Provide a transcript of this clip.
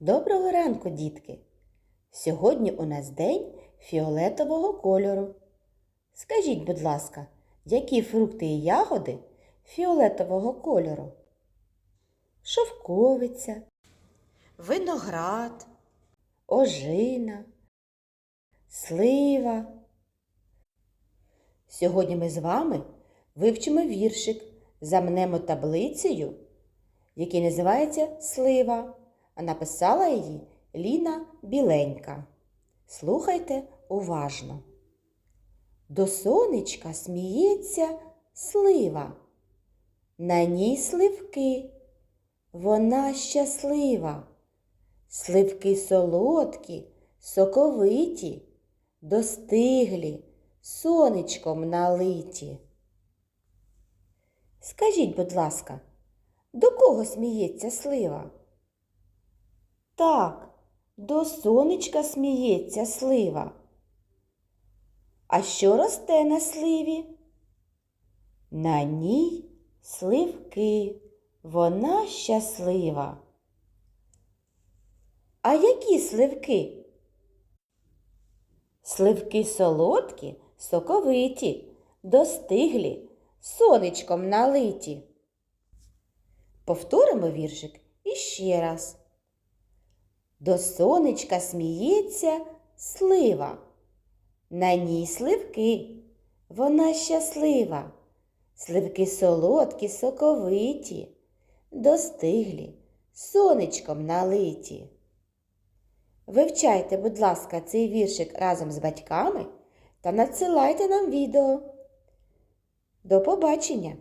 Доброго ранку, дітки! Сьогодні у нас день фіолетового кольору. Скажіть, будь ласка, які фрукти і ягоди фіолетового кольору? Шовковиця, виноград, ожина, слива. Сьогодні ми з вами вивчимо віршик, замнемо таблицею, який називається Слива, а написала її Ліна Біленька. Слухайте уважно. До сонечка сміється слива, на ній сливки, вона щаслива. Сливки солодкі, соковиті, достиглі, сонечком налиті. Скажіть, будь ласка, до кого сміється слива? Так, до сонечка сміється слива. А що росте на сливі? На ній сливки, вона щаслива. А які сливки? Сливки солодкі, соковиті, достиглі, сонечком налиті. Повторимо віршик іще раз. До сонечка сміється слива. На ній сливки, вона щаслива. Сливки солодкі, соковиті, достиглі, сонечком налиті. Вивчайте, будь ласка, цей віршик разом з батьками та надсилайте нам відео. До побачення!